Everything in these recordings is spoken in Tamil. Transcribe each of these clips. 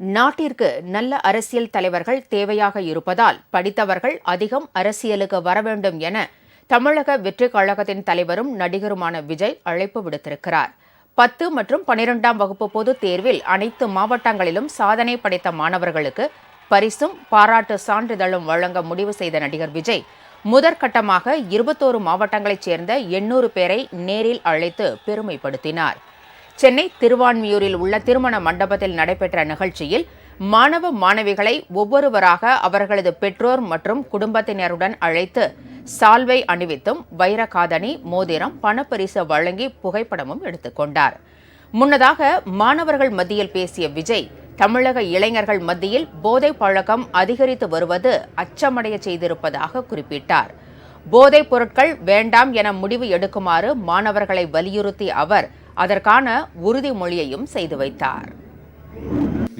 நாட்டிற்கு நல்ல அரசியல் தலைவர்கள் தேவையாக இருப்பதால் படித்தவர்கள் அதிகம் அரசியலுக்கு வர வேண்டும் என தமிழக வெற்றி கழகத்தின் தலைவரும் நடிகருமான விஜய் அழைப்பு விடுத்திருக்கிறார். பத்து மற்றும் பனிரெண்டாம் வகுப்பு பொதுத் தேர்வில் அனைத்து மாவட்டங்களிலும் சாதனை படைத்த மாணவர்களுக்கு பரிசும் பாராட்டு சான்றிதழும் வழங்க முடிவு செய்த நடிகர் விஜய் முதற்கட்டமாக இருபத்தோரு மாவட்டங்களைச் சேர்ந்த எண்ணூறு பேரை நேரில் அழைத்து பெருமைப்படுத்தினார். சென்னை திருவான்மியூரில் உள்ள திருமண மண்டபத்தில் நடைபெற்ற நிகழ்ச்சியில் மாணவ மாணவிகளை ஒவ்வொருவராக அவர்களது பெற்றோர் மற்றும் குடும்பத்தினருடன் அழைத்து சால்வை அணிவித்தும் வைரகாதணி மோதிரம் பணப்பரிசு வழங்கி புகைப்படமும் எடுத்துக்கொண்டார் முன்னதாக மாணவர்கள் மத்தியில் பேசிய விஜய் தமிழக இளைஞர்கள் மத்தியில் போதைப் பழக்கம் அதிகரித்து வருவது அச்சமடைய செய்திருப்பதாக குறிப்பிட்டார். போதைப் பொருட்கள் வேண்டாம் என முடிவு எடுக்குமாறு மாணவர்களை வலியுறுத்திய அவர் அதற்கான உறுதிமொழியையும் செய்து வைத்தார்.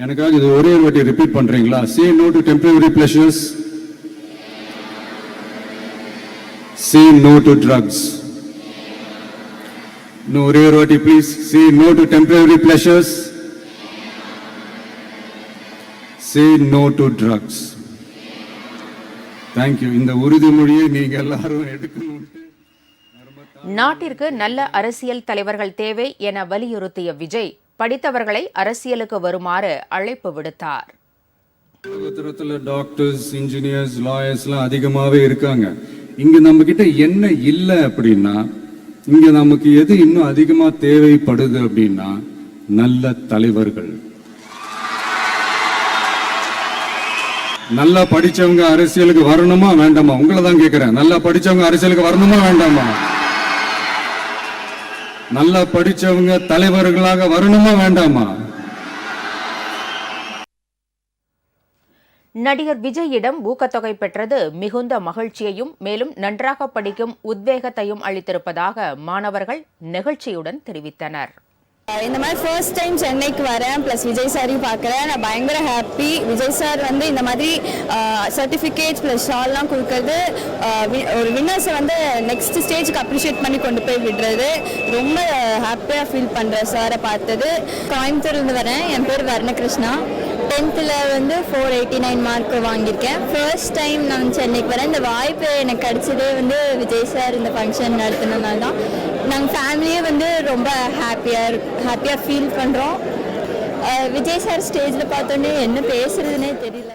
எனக்காக இது ஒரே ஒரு வாட்டி ரிப்பீட் பண்றீங்களா? Say no to temporary pleasures say no to drugs இன்னும் ஒரே ஒரு வாட்டி please say no to temporary pleasures say no to drugs thank you இந்த உறுதிமொழியை நீங்க எல்லாரும் எடுக்கணும். நாட்டிற்கு நல்ல அரசியல் தலைவர்கள் தேவை என வலியுறுத்திய விஜய் படித்தவர்களை அரசியலுக்கு வருமாறு அழைப்பு விடுத்தார். உலகத்துல டாக்டர்ஸ் இன்ஜினியர்ஸ் லாயர்ஸ்லாம் அதிகமாவே இருக்காங்க. இங்க நம்ம கிட்ட என்ன இல்லை அப்படின்னா இங்க நமக்கு எது இன்னும் அதிகமா தேவைப்படுது அப்படின்னா நல்ல தலைவர்கள். நல்லா படிச்சவங்க அரசியலுக்கு வரணுமா வேண்டாமா? உங்களை தான் கேட்கிறேன் நல்லா படிச்சவங்க அரசியலுக்கு வரணுமா வேண்டாமா? நல்லா படிச்சவங்க தலைவர்களாக வரணுமா வேண்டாமா? நடிகர் விஜயிடம் ஊக்கத்தொகை பெற்றது மிகுந்த மகிழ்ச்சியையும் மேலும் நன்றாக படிக்கும் உத்வேகத்தையும் அளித்திருப்பதாக மாணவர்கள் நெகிழ்ச்சியுடன் தெரிவித்தனர். இந்த மாதிரி ஃபர்ஸ்ட் டைம் சென்னைக்கு வரேன் ப்ளஸ் விஜய் சாரையும் பார்க்குறேன். நான் பயங்கர ஹாப்பி விஜய் சார் வந்து இந்த மாதிரி சர்டிஃபிகேட்ஸ் ப்ளஸ் ஷால்லாம் கொடுக்கறது ஒரு வின்னர்ஸை வந்து நெக்ஸ்ட் ஸ்டேஜுக்கு அப்ரிஷியேட் பண்ணி கொண்டு போய் விடுறது. ரொம்ப ஹாப்பியாக ஃபீல் பண்ணுறேன் சாரை பார்த்தது. கோயம்புத்தூர்லேருந்து வரேன். என் பேர் வர்ணகிருஷ்ணா. டென்த்தில் வந்து ஃபோர் எயிட்டி நைன் மார்க் வாங்கியிருக்கேன். ஃபர்ஸ்ட் டைம் நான் சென்னைக்கு வரேன். இந்த வாய்ப்பு எனக்கு கிடைச்சதே வந்து விஜய் சார் இந்த ஃபங்க்ஷன் நடத்தினதுனால தான். நாங்கள் ஃபேமிலியே வந்து ரொம்ப ஹாப்பியாக ஹாப்பியாக ஃபீல் பண்ணுறோம் விஜய் சார் ஸ்டேஜில் பார்த்தோன்னே என்ன பேசுறதுனே தெரியல.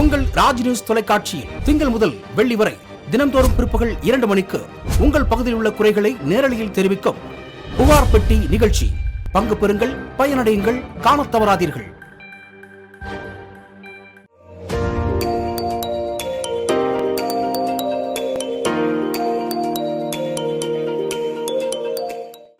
உங்கள் ராஜ் நியூஸ் தொலைக்காட்சியில் திங்கள் முதல் வெள்ளி வரை தினம்தோறும் பிற்பகல் இரண்டு மணிக்கு உங்கள் பகுதியில் உள்ள குறைகளை நேரலையில் தெரிவிக்கும் புகார் பெட்டி நிகழ்ச்சி. பங்கு பெறுங்கள் பயனடையுங்கள் காணத் தவறாதீர்கள்.